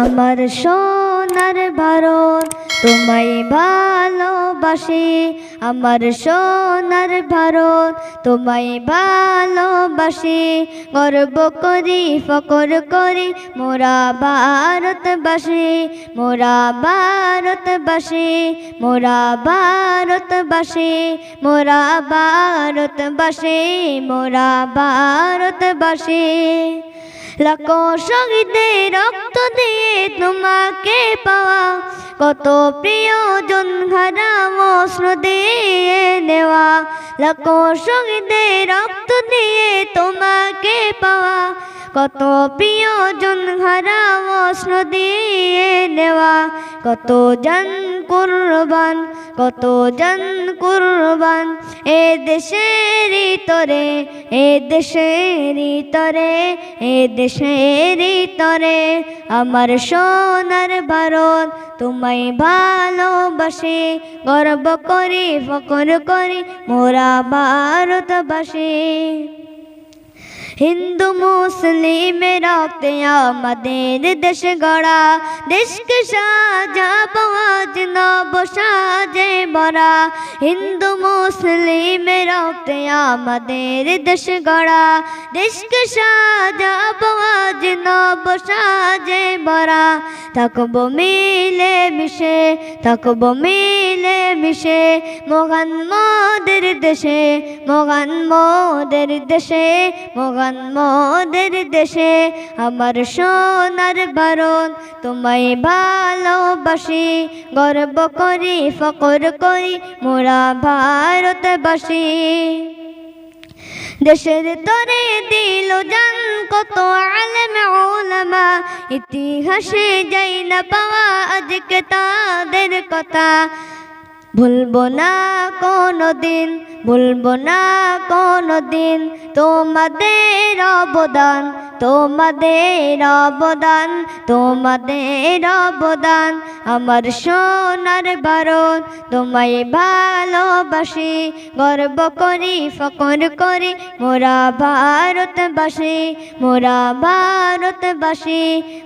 আমার সোনার ভারত তোমায় ভালোবাসি। আমার সোনার ভারত তোমায় ভালোবাসি। গর্ব করি, ফকর করি মোরা ভারতবাসী মোরা ভারতবাসী মোরা ভারতবাসী মোরা ভারতবাসী মোরা ভারতবাসী। লাখো শহীদের রক্ত দিয়ে তোমাকে পাওয়া। কত প্রিয়জন ঘরা মশ্র দিয়ে নেওয়া। লাখো শহীদের রক্ত দিয়ে তোমাকে পাওয়া। কত প্রিয়জন ঘরা মশ্র দিয়ে নেওয়া। কত জন কুরবান, কত জন কুরবান? এ দেশের তরে, এ দেশের তরে, এ দেশের তরে। আমার সোনার ভারত তোমায় ভালোবাসি, গর্ব করি ফকর করি, মোরা ভারতবাসী। হিন্দু মুসলিমের রক্তে আমাদের দেশ গড়া দেশকে সাজাবো আজ নব সাজে ভরা হিন্দু মুসলিমের রক্তে আমাদের দেশ গড়া দেশকে সাজাবো আজ নব সাজে ভরা থাকব মিলে মিশে থাকব মিলে মিশে মগান মোদের দেশে মগান মোদের দেশে মগান মোদের দেশে, আমার সোনার ভারত তোমায় ভালোবাসি, গর্ব করি ফকর করি, মোরা ভারতবাসী। দেশের তরে দিল জান কত আলেম ওলামা ইতিহাসে যাই না পাওয়া আজকে তাদের কথা। ভুলবো না কোনো দিন ভুলবো না কোনো দিন তোমাদের অবদান তোমাদের অবদান তোমাদের অবদান। আমার সোনার ভারত তোমায় ভালোবাসি, গর্ব করি, ফকর করি, মোরা ভারতবাসী মোরা ভারতবাসী।